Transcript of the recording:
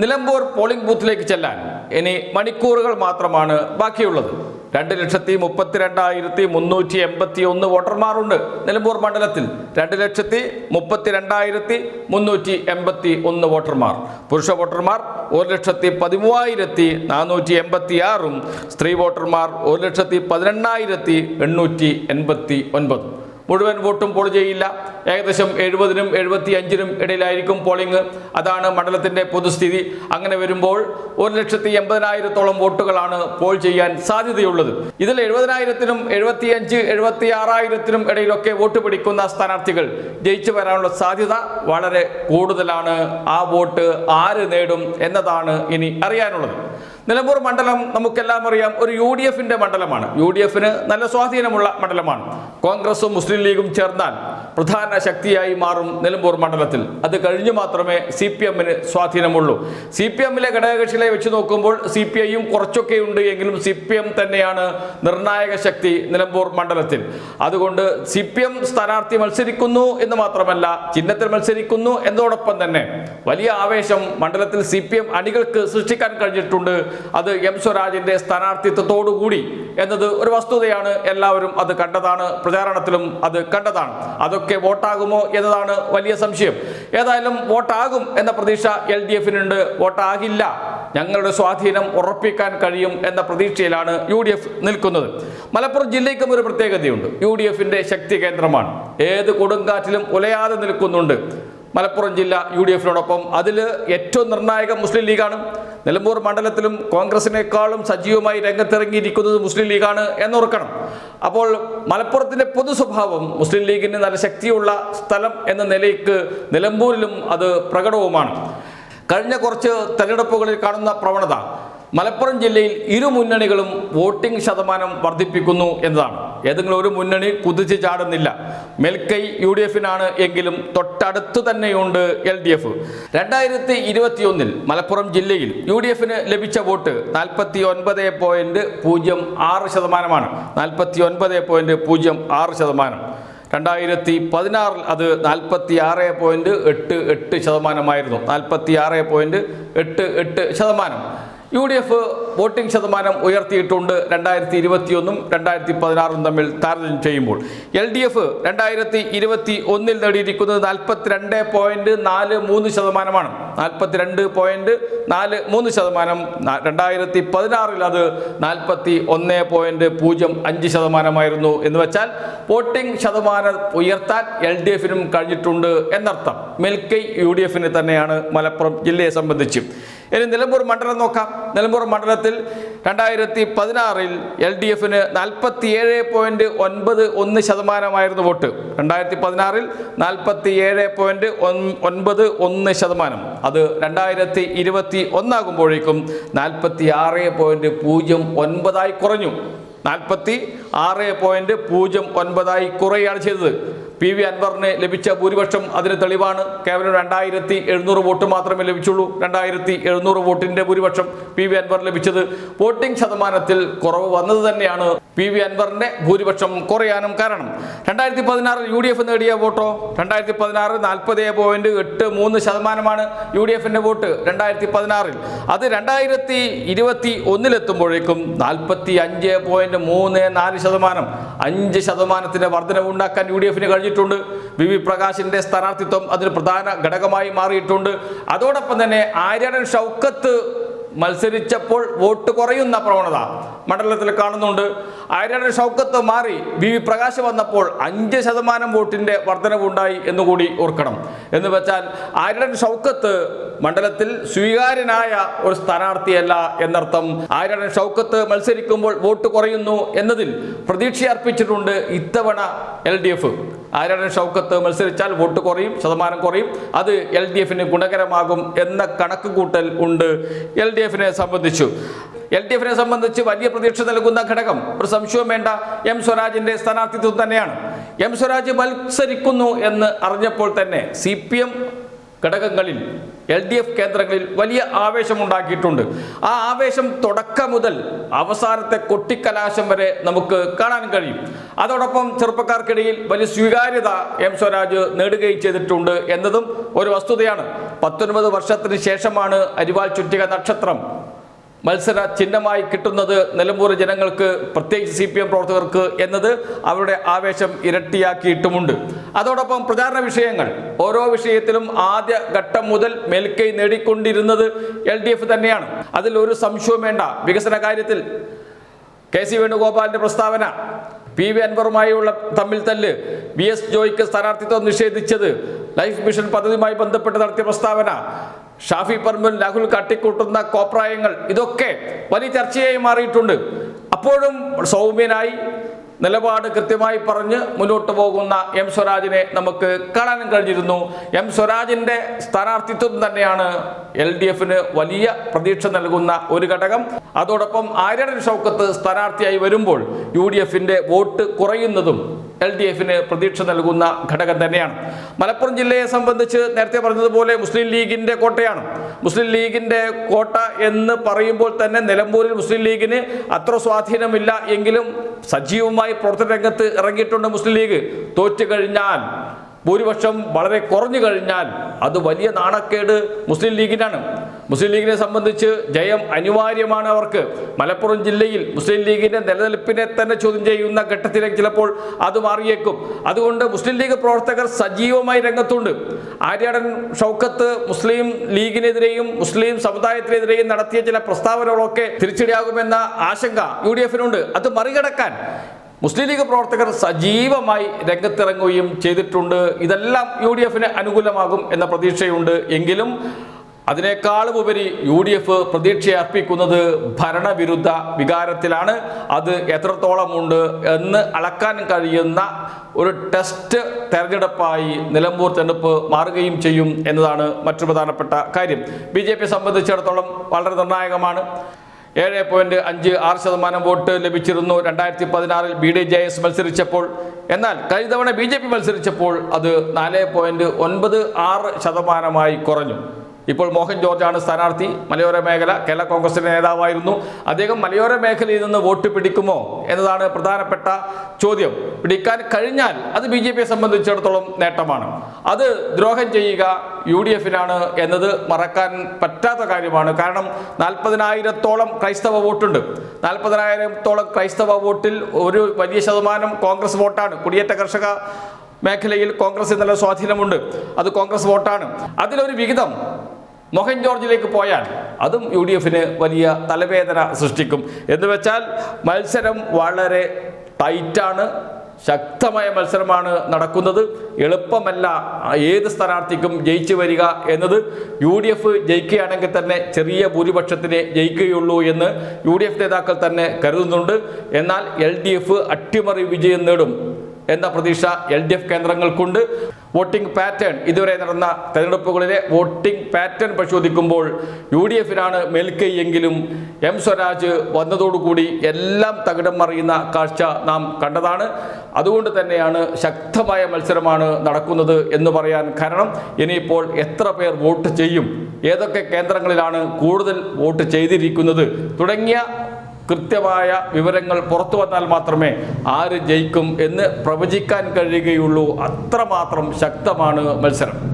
Nilambur polling ബൂത്തിലേക്ക് ചെല്ലാൻ ഇനി മണിക്കൂറുകൾ മാത്രമാണ് ബാക്കിയുള്ളത്. രണ്ട് ലക്ഷത്തി മുപ്പത്തിരണ്ടായിരത്തി മുന്നൂറ്റി എൺപത്തി ഒന്ന് വോട്ടർമാരുണ്ട് നിലമ്പൂർ മണ്ഡലത്തിൽ. രണ്ട് ലക്ഷത്തി മുപ്പത്തിരണ്ടായിരത്തി മുന്നൂറ്റി എൺപത്തി ഒന്ന് വോട്ടർമാർ. പുരുഷ വോട്ടർമാർ ഒരു ലക്ഷത്തി പതിമൂവായിരത്തി നാനൂറ്റി എൺപത്തി ആറും സ്ത്രീ വോട്ടർമാർ ഒരു ലക്ഷത്തി പതിനെണ്ണായിരത്തി എണ്ണൂറ്റി എൺപത്തി ഒൻപത് മുഴുവൻ വോട്ടും പോൾ ചെയ്യില്ല. ഏകദേശം എഴുപതിനും എഴുപത്തി അഞ്ചിനും ഇടയിലായിരിക്കും പോളിംഗ്. അതാണ് മണ്ഡലത്തിന്റെ പൊതുസ്ഥിതി. അങ്ങനെ വരുമ്പോൾ ഒരു ലക്ഷത്തി എൺപതിനായിരത്തോളം വോട്ടുകളാണ് പോൾ ചെയ്യാൻ സാധ്യതയുള്ളത്. ഇതിൽ എഴുപതിനായിരത്തിനും എഴുപത്തി അഞ്ച് എഴുപത്തി ആറായിരത്തിനും ഇടയിലൊക്കെ വോട്ട് പിടിക്കുന്ന സ്ഥാനാർത്ഥികൾ ജയിച്ചു വരാനുള്ള സാധ്യത വളരെ കൂടുതലാണ്. ആ വോട്ട് ആര് നേടും എന്നതാണ് ഇനി അറിയാനുള്ളത്. നിലമ്പൂർ മണ്ഡലം നമുക്കെല്ലാം അറിയാം ഒരു യു ഡി എഫിന്റെ മണ്ഡലമാണ്. യു ഡി എഫിന് നല്ല സ്വാധീനമുള്ള മണ്ഡലമാണ്. കോൺഗ്രസും മുസ്ലിം ലീഗും ചേർന്നാൽ പ്രധാന ശക്തിയായി മാറും നിലമ്പൂർ മണ്ഡലത്തിൽ. അത് കഴിഞ്ഞു മാത്രമേ സി പി എമ്മിന് സ്വാധീനമുള്ളൂ. സി പി എമ്മിലെ ഘടകകക്ഷികളെ വെച്ച് നോക്കുമ്പോൾ സി പി ഐയും കുറച്ചൊക്കെ ഉണ്ട് എങ്കിലും സി പി എം തന്നെയാണ് നിർണായക ശക്തി നിലമ്പൂർ മണ്ഡലത്തിൽ. അതുകൊണ്ട് സി പി എം സ്ഥാനാർത്ഥി മത്സരിക്കുന്നു എന്ന് മാത്രമല്ല ചിഹ്നത്തിൽ മത്സരിക്കുന്നു എന്നതോടൊപ്പം തന്നെ വലിയ ആവേശം മണ്ഡലത്തിൽ സി പി എം അണികൾക്ക് സൃഷ്ടിക്കാൻ കഴിഞ്ഞിട്ടുണ്ട്. അത് എം സ്വരാജിന്റെ സ്ഥാനാർത്ഥിത്വത്തോടുകൂടി എന്നത് ഒരു വസ്തുതയാണ്. എല്ലാവരും അത് കണ്ടതാണ്. പ്രചാരണത്തിലും അത് കണ്ടതാണ്. അതൊക്കെ വോട്ടാകുമോ എന്നതാണ് വലിയ സംശയം. ഏതായാലും വോട്ടാകും എന്ന പ്രതീക്ഷ എൽ ഡി എഫിനുണ്ട്. വോട്ടാകില്ല. ഞങ്ങളുടെ സ്വാധീനം ഉറപ്പിക്കാൻ കഴിയും എന്ന പ്രതീക്ഷയിലാണ് യു ഡി എഫ് നിൽക്കുന്നത്. മലപ്പുറം ജില്ലയ്ക്കും ഒരു പ്രത്യേകതയുണ്ട്. യു ഡി എഫിന്റെ ശക്തി കേന്ദ്രമാണ്. ഏത് കൊടുങ്കാറ്റിലും ഉലയാതെ നിൽക്കുന്നുണ്ട്. മലപ്പുറം ജില്ല യു ഡി എഫിനോടൊപ്പം അതിൽ ഏറ്റവും നിർണായക മുസ്ലിം ലീഗാണ്. നിലമ്പൂർ മണ്ഡലത്തിലും കോൺഗ്രസിനേക്കാളും സജീവമായി രംഗത്തിറങ്ങിയിരിക്കുന്നത് മുസ്ലിം ലീഗാണ് എന്നോർക്കണം. അപ്പോൾ മലപ്പുറത്തിന്റെ പൊതു സ്വഭാവം മുസ്ലിം ലീഗിന് നല്ല ശക്തിയുള്ള സ്ഥലം എന്ന നിലയ്ക്ക് നിലമ്പൂരിലും അത് പ്രകടവുമാണ്. കഴിഞ്ഞ കുറച്ച് തെരഞ്ഞെടുപ്പുകളിൽ കാണുന്ന പ്രവണത മലപ്പുറം ജില്ലയിൽ ഇരു മുന്നണികളും വോട്ടിംഗ് ശതമാനം വർദ്ധിപ്പിക്കുന്നു എന്നതാണ്. ഏതെങ്കിലും ഒരു മുന്നണി കുതിച്ചു ചാടുന്നില്ല. മെൽക്കൈ യു ഡി എഫിനാണ് എങ്കിലും തൊട്ടടുത്ത് തന്നെയുണ്ട് എൽ ഡി എഫ്. രണ്ടായിരത്തി ഇരുപത്തിയൊന്നിൽ മലപ്പുറം ജില്ലയിൽ യു ഡി എഫിന് ലഭിച്ച വോട്ട് നാൽപ്പത്തി ഒൻപത് പോയിന്റ് പൂജ്യം ആറ് ശതമാനമാണ്. നാൽപ്പത്തി ഒൻപത് പോയിന്റ് പൂജ്യം ആറ് ശതമാനം. രണ്ടായിരത്തി പതിനാറിൽ അത് നാൽപ്പത്തി ആറ് പോയിന്റ് എട്ട് എട്ട് ശതമാനമായിരുന്നു. നാൽപ്പത്തി ആറ് പോയിന്റ് എട്ട് എട്ട് ശതമാനം. യു ഡി എഫ് വോട്ടിംഗ് ശതമാനം ഉയർത്തിയിട്ടുണ്ട് രണ്ടായിരത്തി ഇരുപത്തിയൊന്നും രണ്ടായിരത്തി പതിനാറും തമ്മിൽ താരതമ്യം ചെയ്യുമ്പോൾ. എൽ ഡി എഫ് രണ്ടായിരത്തി ഇരുപത്തി ഒന്നിൽ നേടിയിരിക്കുന്നത് നാൽപ്പത്തിരണ്ട് പോയിന്റ് നാല് മൂന്ന് ശതമാനമാണ്. നാൽപ്പത്തിരണ്ട് പോയിന്റ് നാല് മൂന്ന് ശതമാനം. രണ്ടായിരത്തി പതിനാറിൽ അത് നാൽപ്പത്തി ഒന്ന് പോയിന്റ് പൂജ്യം അഞ്ച് ശതമാനമായിരുന്നു എന്ന് വെച്ചാൽ വോട്ടിംഗ് ശതമാനം ഉയർത്താൻ എൽ ഡി എഫിനും കഴിഞ്ഞിട്ടുണ്ട് എന്നർത്ഥം. മെൽക്കൈ യു ഡി എഫിന് തന്നെയാണ് മലപ്പുറം ജില്ലയെ സംബന്ധിച്ച്. ഇനി നിലമ്പൂർ മണ്ഡലം നോക്കാം. നിലമ്പൂർ മണ്ഡലത്തിൽ രണ്ടായിരത്തി പതിനാറിൽ എൽ ഡി എഫിന് നാൽപ്പത്തി ഏഴ് പോയിന്റ് ഒൻപത് ഒന്ന് ശതമാനമായിരുന്നു വോട്ട്. രണ്ടായിരത്തി പതിനാറിൽ നാൽപ്പത്തി ഏഴ് പോയിന്റ് ഒൻപത് ഒന്ന് ശതമാനം. അത് രണ്ടായിരത്തി ഇരുപത്തി ഒന്നാകുമ്പോഴേക്കും നാൽപ്പത്തി ആറ് പോയിന്റ് പൂജ്യം ഒൻപതായി കുറഞ്ഞു. നാൽപ്പത്തി ആറ് പോയിന്റ് പൂജ്യം ഒൻപതായി കുറയുകയാണ് ചെയ്തത്. പി വി അൻവറിന് ലഭിച്ച ഭൂരിപക്ഷം അതിന് തെളിവാണ്. കേവലം രണ്ടായിരത്തി എഴുന്നൂറ് വോട്ട് മാത്രമേ ലഭിച്ചുള്ളൂ. രണ്ടായിരത്തി എഴുന്നൂറ് വോട്ടിന്റെ ഭൂരിപക്ഷം പി വി അൻവർ ലഭിച്ചത് വോട്ടിംഗ് ശതമാനത്തിൽ കുറവ് വന്നത് തന്നെയാണ് പി വി അൻവറിന്റെ ഭൂരിപക്ഷം കുറയാനും കാരണം. രണ്ടായിരത്തി പതിനാറിൽ യു ഡി എഫ് നേടിയ വോട്ടോ? രണ്ടായിരത്തി പതിനാറ് നാൽപ്പത് പോയിന്റ് എട്ട് മൂന്ന് ശതമാനമാണ് യു ഡി എഫിന്റെ വോട്ട്. രണ്ടായിരത്തി പതിനാറിൽ അത് രണ്ടായിരത്തി ഇരുപത്തി ഒന്നിലെത്തുമ്പോഴേക്കും നാൽപ്പത്തി അഞ്ച് പോയിന്റ് മൂന്ന് നാല് ശതമാനം അഞ്ച് ശതമാനത്തിന്റെ വർധനവ് ഉണ്ടാക്കാൻ യു ഡി എഫിന് കഴിഞ്ഞിട്ടുണ്ട് വി വി പ്രകാശിന്റെ സ്ഥാനാർത്ഥിത്വം അതിന് പ്രധാന ഘടകമായി മാറിയിട്ടുണ്ട്. അതോടൊപ്പം തന്നെ ആര്യടൻ ഷൗക്കത്ത് മത്സരിച്ചപ്പോൾ വോട്ട് കുറയുന്ന പ്രവണത. മണ്ഡലത്തിൽ കാണുന്നുണ്ട്. ആര്യടൻ ഷൗക്കത്ത് മാറി വി വി പ്രകാശ് വന്നപ്പോൾ അഞ്ച് ശതമാനം വോട്ടിന്റെ വർധനവുണ്ടായി എന്നുകൂടി ഓർക്കണം. എന്ന് വെച്ചാൽ ആര്യടൻ ഷൗക്കത്ത് മണ്ഡലത്തിൽ സ്വീകാര്യനായ ഒരു സ്ഥാനാർത്ഥിയല്ല എന്നർത്ഥം. ആര്യടൻ ഷൗക്കത്ത് മത്സരിക്കുമ്പോൾ വോട്ട് കുറയുന്നു എന്നതിൽ പ്രതീക്ഷ അർപ്പിച്ചിട്ടുണ്ട് ഇത്തവണ L D F. Aryadan Shoukath മത്സരിച്ചാൽ vote കുറയും ശതമാനം കുറയും. അത് എൽ ഡി എഫിന് ഗുണകരമാകും എന്ന കണക്ക് കൂട്ടൽ ഉണ്ട്. എൽ ഡി എഫിനെ സംബന്ധിച്ചു. എൽ ഡി എഫിനെ സംബന്ധിച്ച് വലിയ പ്രതീക്ഷ നൽകുന്ന ഘടകം ഒരു സംശയവും വേണ്ട. എം സ്വരാജിന്റെ സ്ഥാനാർത്ഥിത്വം തന്നെയാണ്. എം സ്വരാജ് മത്സരിക്കുന്നു എന്ന് അറിഞ്ഞപ്പോൾ തന്നെ സി പി എം ഘടകങ്ങളിൽ എൽ ഡി എഫ് കേന്ദ്രങ്ങളിൽ വലിയ ആവേശം ഉണ്ടാക്കിയിട്ടുണ്ട് ആ ആവേശം തുടക്കം മുതൽ അവസാനത്തെ കൊട്ടിക്കലാശം വരെ നമുക്ക് കാണാൻ കഴിയും. അതോടൊപ്പം ചെറുപ്പക്കാർക്കിടയിൽ വലിയ സ്വീകാര്യത എം സ്വരാജ് നേടുകയും ചെയ്തിട്ടുണ്ട് എന്നതും ഒരു വസ്തുതയാണ്. പത്തൊൻപത് വർഷത്തിന് ശേഷമാണ് അരിവാൾ ചുറ്റിക നക്ഷത്രം മത്സര ചിഹ്നമായി കിട്ടുന്നത് നിലമ്പൂർ ജനങ്ങൾക്ക് പ്രത്യേകിച്ച് സി പി എം പ്രവർത്തകർക്ക് എന്നത് അവരുടെ ആവേശം ഇരട്ടിയാക്കിയിട്ടുമുണ്ട്. അതോടൊപ്പം പ്രചാരണ വിഷയങ്ങൾ. ഓരോ വിഷയത്തിലും ആദ്യ ഘട്ടം മുതൽ മേൽക്കൈ നേടിക്കൊണ്ടിരുന്നത് എൽ ഡി എഫ് തന്നെയാണ്. അതിൽ ഒരു സംശയവും വേണ്ട. വികസന കാര്യത്തിൽ കെ സി വേണുഗോപാലിന്റെ പ്രസ്താവന പി വി അൻവറുമായുള്ള തമ്മിൽ തല്ല് വി എസ് ജോയ്ക്ക് സ്ഥാനാർത്ഥിത്വം നിഷേധിച്ചത് ലൈഫ് മിഷൻ പദ്ധതിയുമായി ബന്ധപ്പെട്ട് നടത്തിയ പ്രസ്താവന ഷാഫി പറമ്പിൽ രാഹുൽ കാട്ടിക്കൂട്ടുന്ന കോപ്രായങ്ങൾ ഇതൊക്കെ വലിയ ചർച്ചയായി മാറിയിട്ടുണ്ട്. അപ്പോഴും സൗമ്യനായി നിലപാട് കൃത്യമായി പറഞ്ഞ് മുന്നോട്ട് പോകുന്ന എം സ്വരാജിനെ നമുക്ക് കാണാനും കഴിഞ്ഞിരുന്നു. എം സ്വരാജിന്റെ സ്ഥാനാർത്ഥിത്വം തന്നെയാണ് എൽ ഡി എഫിന് വലിയ പ്രതീക്ഷ നൽകുന്ന ഒരു ഘടകം. അതോടൊപ്പം ആര്യടൻ ഷൗക്കത്ത് സ്ഥാനാർത്ഥിയായി വരുമ്പോൾ യു ഡി എഫിന്റെ വോട്ട് കുറയുന്നതും എൽ ഡി എഫിന് പ്രതീക്ഷ നൽകുന്ന ഘടകം തന്നെയാണ്. മലപ്പുറം ജില്ലയെ സംബന്ധിച്ച് നേരത്തെ പറഞ്ഞതുപോലെ മുസ്ലിം ലീഗിന്റെ കോട്ടയാണ്. മുസ്ലിം ലീഗിന്റെ കോട്ട എന്ന് പറയുമ്പോൾ തന്നെ നിലമ്പൂരിൽ മുസ്ലിം ലീഗിന് അത്ര സ്വാധീനമില്ല എങ്കിലും സജീവമായി പ്രവർത്തന രംഗത്ത് ഇറങ്ങിയിട്ടുണ്ട് മുസ്ലിം ലീഗ്. തോറ്റു കഴിഞ്ഞാൽ ഭൂരിപക്ഷം വളരെ കുറഞ്ഞു കഴിഞ്ഞാൽ അത് വലിയ നാണക്കേട് മുസ്ലിം ലീഗിനാണ്. മുസ്ലിം ലീഗിനെ സംബന്ധിച്ച് ജയം അനിവാര്യമാണ് അവർക്ക്. മലപ്പുറം ജില്ലയിൽ മുസ്ലിം ലീഗിന്റെ നിലനിൽപ്പിനെ തന്നെ ചോദ്യം ചെയ്യുന്ന ഘട്ടത്തിലേക്ക് ചിലപ്പോൾ അത് മാറിയേക്കും. അതുകൊണ്ട് മുസ്ലിം ലീഗ് പ്രവർത്തകർ സജീവമായി രംഗത്തുണ്ട്. ആര്യാടൻ ഷൗക്കത്ത് മുസ്ലിം ലീഗിനെതിരെയും മുസ്ലിം സമുദായത്തിനെതിരെയും നടത്തിയ ചില പ്രസ്താവനകളൊക്കെ തിരിച്ചടിയാകുമെന്ന ആശങ്ക യു ഡി എഫിനുണ്ട് അത് മറികടക്കാൻ മുസ്ലിം ലീഗ് പ്രവർത്തകർ സജീവമായി രംഗത്തിറങ്ങുകയും ചെയ്തിട്ടുണ്ട്. ഇതെല്ലാം യു ഡി എഫിന് അനുകൂലമാകും എന്ന പ്രതീക്ഷയുണ്ട്. എങ്കിലും അതിനേക്കാളും ഉപരി യു ഡി എഫ് പ്രതീക്ഷ അർപ്പിക്കുന്നത് ഭരണവിരുദ്ധ വികാരത്തിലാണ്. അത് എത്രത്തോളമുണ്ട് എന്ന് അളക്കാൻ കഴിയുന്ന ഒരു ടെസ്റ്റ് തെരഞ്ഞെടുപ്പായി നിലമ്പൂർ തെരഞ്ഞെടുപ്പ് മാറുകയും ചെയ്യും എന്നതാണ് മറ്റു പ്രധാനപ്പെട്ട കാര്യം. ബി ജെ പി സംബന്ധിച്ചിടത്തോളം വളരെ നിർണായകമാണ്. ഏഴ് പോയിന്റ് അഞ്ച് ആറ് ശതമാനം വോട്ട് ലഭിച്ചിരുന്നു രണ്ടായിരത്തി പതിനാറിൽ ബി ഡി ജെ എസ് മത്സരിച്ചപ്പോൾ. എന്നാൽ കഴിഞ്ഞ തവണ ബി ജെ പി മത്സരിച്ചപ്പോൾ അത് നാല് പോയിന്റ് ഒൻപത് ആറ് ശതമാനമായി കുറഞ്ഞു. ഇപ്പോൾ മോഹൻ ജോർജാണ് സ്ഥാനാർത്ഥി. മലയോര മേഖല കേരള കോൺഗ്രസിന്റെ നേതാവായിരുന്നു. അദ്ദേഹം മലയോര മേഖലയിൽ നിന്ന് വോട്ട് പിടിക്കുമോ എന്നതാണ് പ്രധാനപ്പെട്ട ചോദ്യം. പിടിക്കാൻ കഴിഞ്ഞാൽ അത് ബി ജെ പിയെ സംബന്ധിച്ചിടത്തോളം നേട്ടമാണ്. അത് ദ്രോഹം ചെയ്യുക യു ഡി എഫിനാണ് എന്നത് മറക്കാൻ പറ്റാത്ത കാര്യമാണ്. കാരണം നാൽപ്പതിനായിരത്തോളം ക്രൈസ്തവ വോട്ടുണ്ട്. നാൽപ്പതിനായിരത്തോളം ക്രൈസ്തവ വോട്ടിൽ ഒരു വലിയ ശതമാനം കോൺഗ്രസ് വോട്ടാണ്. കുടിയേറ്റ കർഷക മേഖലയിൽ കോൺഗ്രസ് നല്ല സ്വാധീനമുണ്ട്. അത് കോൺഗ്രസ് വോട്ടാണ്. അതിലൊരു വിഹിതം മോഹൻ ജോർജിലേക്ക് പോയാൽ അതും യു ഡി എഫിന് വലിയ തലവേദന സൃഷ്ടിക്കും. എന്ന് വെച്ചാൽ മത്സരം വളരെ ടൈറ്റാണ്. ശക്തമായ മത്സരമാണ് നടക്കുന്നത്. എളുപ്പമല്ല ഏത് സ്ഥാനാർത്ഥിക്കും ജയിച്ചു വരിക എന്നത്. യു ഡി എഫ് ജയിക്കുകയാണെങ്കിൽ തന്നെ ചെറിയ ഭൂരിപക്ഷത്തിനെ ജയിക്കുകയുള്ളൂ എന്ന് യു ഡി എഫ് നേതാക്കൾ തന്നെ കരുതുന്നുണ്ട്. എന്നാൽ എൽ ഡി എഫ് അട്ടിമറി വിജയം നേടും. എന്ന പ്രതീക്ഷ L D F കേന്ദ്രങ്ങൾക്കുണ്ട്. Voting pattern. ഇതുവരെ നടന്ന തെരഞ്ഞെടുപ്പുകളിലെ വോട്ടിംഗ് പാറ്റേൺ പരിശോധിക്കുമ്പോൾ യു ഡി എഫിനാണ് മേൽക്കൈ എങ്കിലും എം സ്വരാജ് വന്നതോടുകൂടി എല്ലാം തകിടം മറിയുന്ന കാഴ്ച നാം കണ്ടതാണ്. അതുകൊണ്ട് തന്നെയാണ് ശക്തമായ മത്സരമാണ് നടക്കുന്നത് എന്ന് പറയാൻ കാരണം ഇനിയിപ്പോൾ എത്ര പേർ വോട്ട് ചെയ്യും? ഏതൊക്കെ കേന്ദ്രങ്ങളിലാണ് കൂടുതൽ വോട്ട് ചെയ്തിരിക്കുന്നത്? തുടങ്ങിയ കൃത്യമായ വിവരങ്ങൾ പുറത്തു വന്നാൽ മാത്രമേ ആര് ജയിക്കും എന്ന് പ്രവചിക്കാൻ കഴിയുകയുള്ളൂ. അത്രമാത്രം ശക്തമാണ് മത്സരം.